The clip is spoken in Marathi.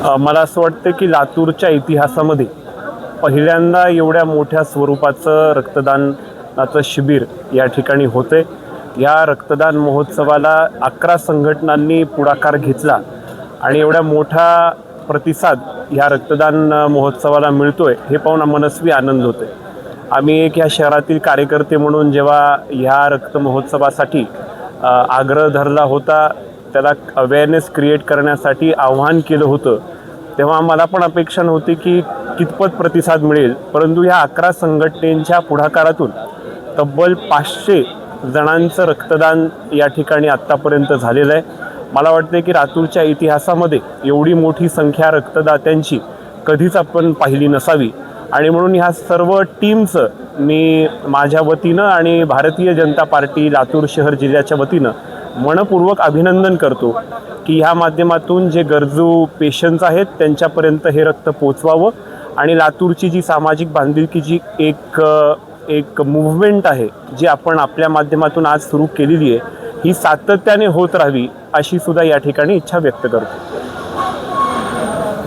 मला असं वाटतं की लातूरच्या इतिहासामध्ये पहिल्यांदा एवढ्या मोठ्या स्वरूपाचं रक्तदानाचं शिबिर या ठिकाणी होते या रक्तदान महोत्सवाला अकरा संघटनांनी पुढाकार घेतला आणि एवढ्या मोठा प्रतिसाद ह्या रक्तदान महोत्सवाला मिळतो आहे हे पाहून मनस्वी आनंद होते आम्ही एक ह्या शहरातील कार्यकर्ते म्हणून जेव्हा ह्या रक्त महोत्सवासाठी आग्रह धरला होता त्याला अवेअरनेस क्रिएट करण्यासाठी आव्हान केलं होतं. तेव्हा मला पण अपेक्षा नव्हती की कितपत प्रतिसाद मिळेल. परंतु ह्या अकरा संघटनेच्या पुढाकारातून तब्बल पाचशे जणांचं रक्तदान या ठिकाणी आत्तापर्यंत झालेलं आहे. मला वाटते की लातूरच्या इतिहासामध्ये एवढी मोठी संख्या रक्तदात्यांची कधीच आपण पाहिली नसावी. आणि म्हणून ह्या सर्व टीमचं मी माझ्या वतीनं आणि भारतीय जनता पार्टी लातूर शहर जिल्ह्याच्या वतीनं मनपूर्वक अभिनंदन करतो की ह्या माध्यमातून जे गरजू पेशंट्स आहेत त्यांच्यापर्यंत हे रक्त पोचवावं आणि लातूरची जी सामाजिक बांधिलकीची एक एक मुवमेंट आहे जी आपण आपल्या माध्यमातून आज सुरू केलेली आहे ही सातत्याने होत राहावी अशी सुद्धा या ठिकाणी इच्छा व्यक्त करतो.